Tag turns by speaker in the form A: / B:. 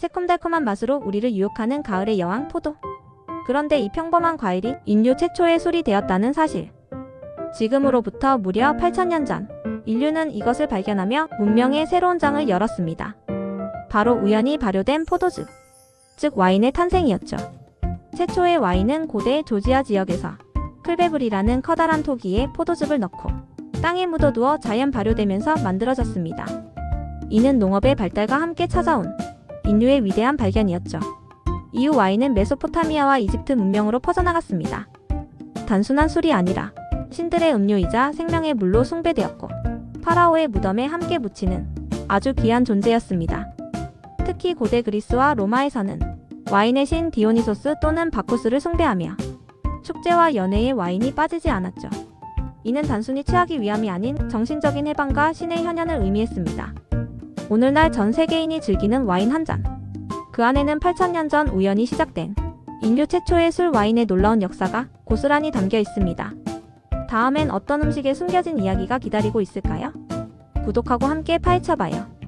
A: 새콤달콤한 맛으로 우리를 유혹하는 가을의 여왕 포도. 그런데 이 평범한 과일이 인류 최초의 술이 되었다는 사실. 지금으로부터 무려 8천년 전, 인류는 이것을 발견하며 문명의 새로운 장을 열었습니다. 바로 우연히 발효된 포도즙, 즉 와인의 탄생이었죠. 최초의 와인은 고대 조지아 지역에서 클베블이라는 커다란 토기에 포도즙을 넣고 땅에 묻어두어 자연 발효되면서 만들어졌습니다. 이는 농업의 발달과 함께 찾아온 인류의 위대한 발견이었죠. 이후 와인은 메소포타미아와 이집트 문명으로 퍼져나갔습니다. 단순한 술이 아니라 신들의 음료이자 생명의 물로 숭배되었고 파라오의 무덤에 함께 묻히는 아주 귀한 존재였습니다. 특히 고대 그리스와 로마에서는 와인의 신 디오니소스 또는 바쿠스를 숭배하며 축제와 연회에 와인이 빠지지 않았죠. 이는 단순히 취하기 위함이 아닌 정신적인 해방과 신의 현현을 의미했습니다. 오늘날 전 세계인이 즐기는 와인 한 잔. 그 안에는 8천년 전 우연히 시작된 인류 최초의 술 와인의 놀라운 역사가 고스란히 담겨 있습니다. 다음엔 어떤 음식에 숨겨진 이야기가 기다리고 있을까요? 구독하고 함께 파헤쳐봐요.